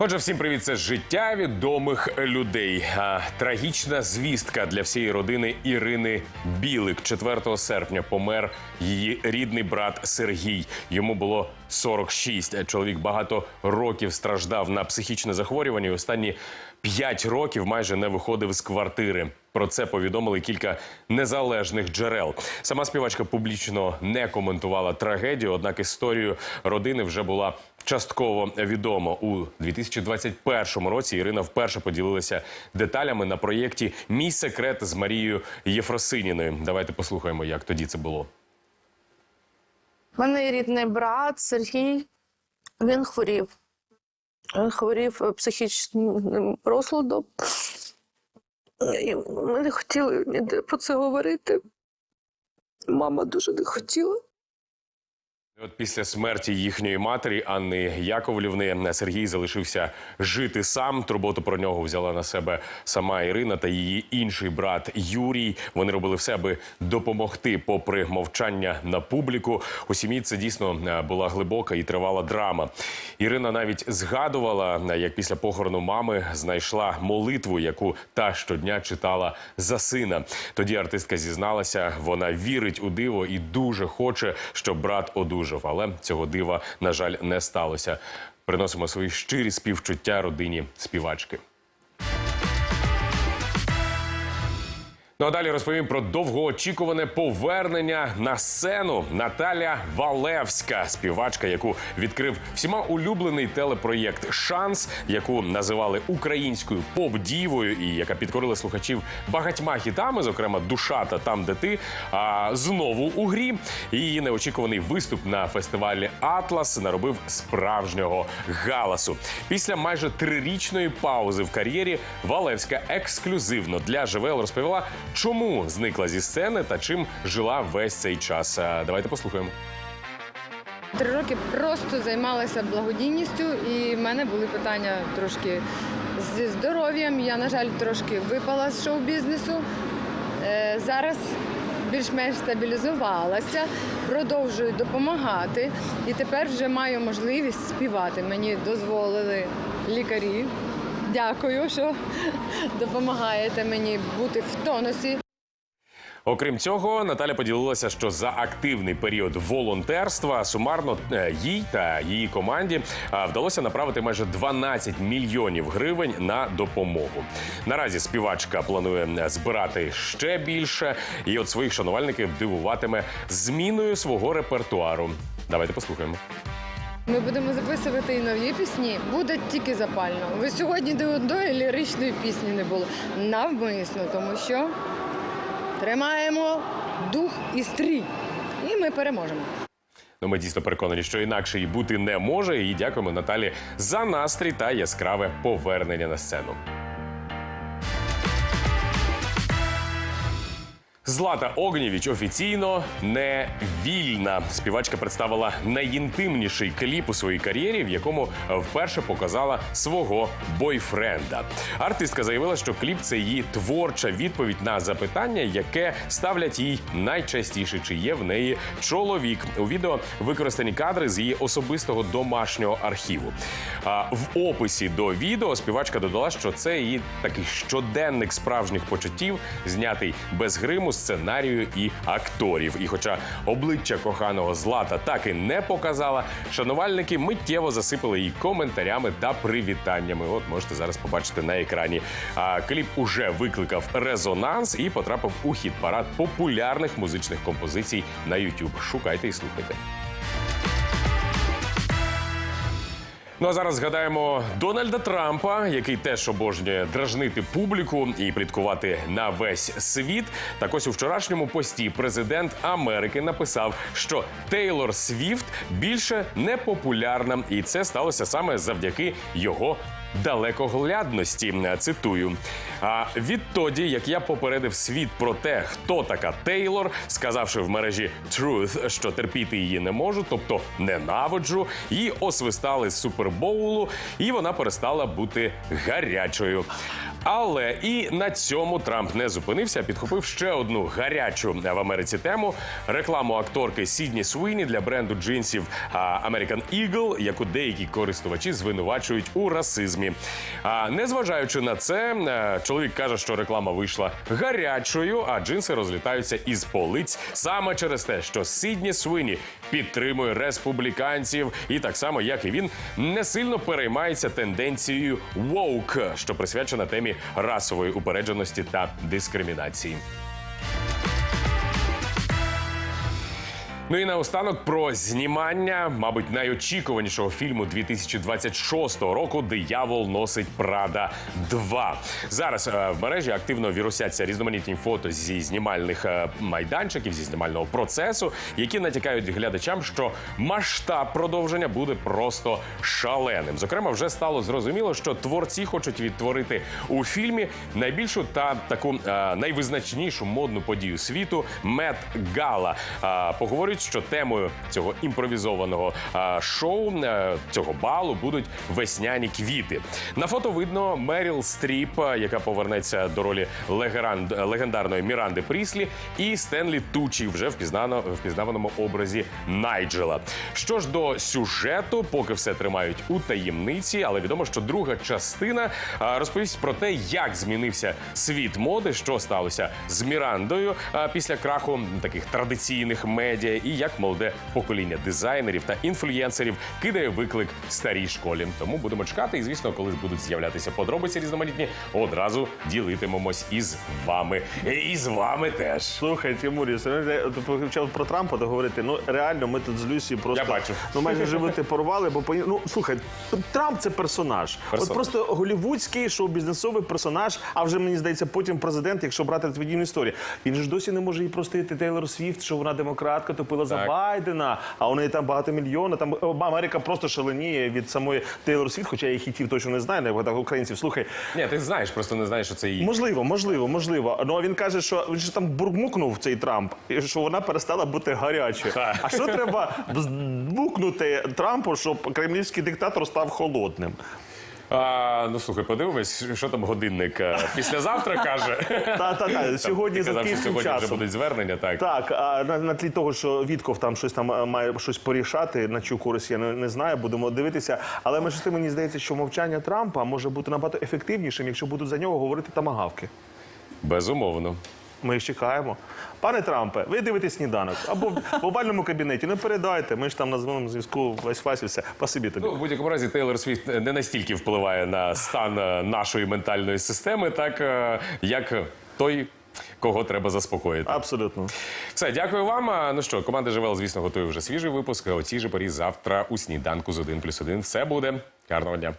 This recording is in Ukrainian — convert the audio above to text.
Отже, всім привіт, це життя відомих людей. А, трагічна звістка для всієї родини Ірини Білик. 4 серпня помер її рідний брат Сергій. Йому було 46. Чоловік багато років страждав на психічне захворювання. і Останні 5 років майже не виходив з квартири. Про це повідомили кілька незалежних джерел. Сама співачка публічно не коментувала трагедію, однак історію родини вже була частково відомо. У 2021 році Ірина вперше поділилася деталями на проєкті Мій секрет з Марією Єфросиніною. Давайте послухаємо, як тоді це було. Мене рідний брат Сергій. Він хворів. Він хворів е, психічним розладом. І ми не хотіли ніде про це говорити. Мама дуже не хотіла. От після смерті їхньої матері Анни Яковлівни Сергій залишився жити сам. Турботу про нього взяла на себе сама Ірина та її інший брат Юрій. Вони робили все, аби допомогти, попри мовчання на публіку. У сім'ї це дійсно е, була глибока і тривала драма. Ірина навіть згадувала, е, як після похорону мами знайшла молитву, яку та щодня читала за сина. Тоді артистка зізналася, вона вірить у диво і дуже хоче, щоб брат одужав. Але цього дива, на жаль, не сталося. Приносимо свої щирі співчуття родині співачки. Ну а далі розповім про довгоочікуване повернення на сцену. Наталя Валевська, співачка, яку відкрив всіма улюблений телепроєкт Шанс, яку називали українською поп-дівою, і яка підкорила слухачів багатьма хітами, зокрема душа та там, де ти. А знову у грі її неочікуваний виступ на фестивалі Атлас наробив справжнього галасу. Після майже трирічної паузи в кар'єрі Валевська ексклюзивно для ЖВЛ розповіла, чому зникла зі сцени та чим жила весь цей час. Давайте послухаємо. Три роки просто займалася благодійністю, і в мене були питання трошки зі здоров'ям. Я, на жаль, трошки випала з шоу-бізнесу. Е, Зараз більш-менш стабілізувалася, продовжую допомагати. І тепер вже маю можливість співати. Мені дозволили лікарі. Дякую, що допомагаєте мені бути в тонусі. Окрім цього, Наталя поділилася, що за активний період волонтерства сумарно е, їй та її команді вдалося направити майже 12 мільйонів гривень на допомогу. Наразі співачка планує е, збирати ще більше, і от своїх шанувальників дивуватиме зміною свого репертуару. Давайте послухаємо. Ми будемо записувати і нові пісні. Буде тільки запально. Ви сьогодні до одної ліричної пісні не було. Навмисно, тому що тримаємо дух і стрій. І ми переможемо. Ну, ми дійсно переконані, що інакше і бути не може. І дякуємо Наталі за настрій та яскраве повернення на сцену. Злата Огнєвіч офіційно не вільна. Співачка представила найінтимніший кліп у своїй кар'єрі, в якому вперше показала свого бойфренда. Артистка заявила, що кліп це її творча відповідь на запитання, яке ставлять їй найчастіше, чи є в неї чоловік. У відео використані кадри з її особистого домашнього архіву. В описі до відео співачка додала, що це її такий щоденник справжніх почуттів, знятий без гриму, сценарію і акторів. І хоча обличчя коханого Злата так і не показала, шанувальники миттєво засипали її коментарями та привітаннями. От можете зараз побачити на екрані. А кліп уже викликав резонанс і потрапив у хіт парад популярних музичних композицій на YouTube. Шукайте і слухайте. Ну а зараз згадаємо Дональда Трампа, який теж обожнює дражнити публіку і пліткувати на весь світ. Так ось у вчорашньому пості президент Америки написав, що Тейлор Свіфт більше не популярна, і це сталося саме завдяки його. Далекоглядності цитую. А відтоді, як я попередив світ про те, хто така Тейлор, сказавши в мережі Truth, що терпіти її не можу, тобто ненавиджу, її освистали з супербоулу, і вона перестала бути гарячою. Але і на цьому Трамп не зупинився, підхопив ще одну гарячу в Америці тему рекламу акторки Сідні Суїні для бренду джинсів American Eagle, яку деякі користувачі звинувачують у расизмі. А незважаючи на це, чоловік каже, що реклама вийшла гарячою, а джинси розлітаються із полиць саме через те, що Сідні Суїні підтримує республіканців, і так само, як і він, не сильно переймається тенденцією woke, що присвячена темі расової упередженості та дискримінації. Ну і наостанок про знімання, мабуть, найочікуванішого фільму 2026 року Диявол носить Прада 2». Зараз е, в мережі активно вірусяться різноманітні фото зі знімальних е, майданчиків, зі знімального процесу, які натякають глядачам, що масштаб продовження буде просто шаленим. Зокрема, вже стало зрозуміло, що творці хочуть відтворити у фільмі найбільшу та таку е, найвизначнішу модну подію світу Мет Гала. Е, поговорять, що темою цього імпровізованого шоу е, цього балу будуть весняні квіти. На фото видно Меріл Стріп, е, яка повернеться до ролі легендарної Міранди Пріслі, і Стенлі Тучі вже впізнано впізнаваному образі Найджела. Що ж до сюжету, поки все тримають у таємниці, але відомо, що друга частина розповість про те, як змінився світ моди, що сталося з Мірандою після краху таких традиційних медіа, і як молоде покоління дизайнерів та інфлюєнсерів кидає виклик старій школі. Тому будемо чекати. І звісно, коли будуть з'являтися подробиці різноманітні, одразу ділитимемось із вами. І з вами теж. Слухай, Тимурі, ти почав про Трампа договорити. Ну реально, ми тут з Люсі просто Я бачу. ну майже животи порвали, бо ну слухай, Трамп це персонаж. Персонаж. От просто голівудський шоу-бізнесовий персонаж. А вже мені здається, потім президент, якщо брати твою історію. Він ж досі не може їй простити Тейлор Свіфт, що вона демократка, топила за Байдена. А у неї там багато мільйона. Там Америка просто шаленіє від самої Тейлор Свіфт, хоча я їх хітів точно не знаю, не багато українців. Слухай, Ні, ти знаєш, просто не знаєш, що це її. Можливо, можливо, можливо. Ну а він каже, що він ж там бурмукнув цей Трамп, і що вона перестала бути гарячою. А що треба букнути Трампу, щоб кремлівський диктатор став холодним? А, ну слухай, подивимось, що там годинник е, післязавтра каже. Та та та сьогодні за казав, київським сьогодні вже часом. будуть звернення, так. Так, а на, на тлі того, що Вітков там щось там е, має щось порішати, на чию користь я не, не знаю, будемо дивитися. Але між тим мені здається, що мовчання Трампа може бути набагато ефективнішим, якщо будуть за нього говорити тамагавки. Безумовно. Ми їх чекаємо. Пане Трампе, ви дивитесь сніданок або в овальному кабінеті. Не передайте. Ми ж там на звоному зв'язку весь фасі все. Спасибі тобі. Ну, в будь-якому разі Тейлор Свіфт не настільки впливає на стан е, нашої ментальної системи, так е, як той. Кого треба заспокоїти. Абсолютно. Все, дякую вам. Ну що, команда ЖВЛ, звісно, готує вже свіжий випуск. О цій же порі завтра у сніданку з 1 плюс 1. Все буде. Гарного дня.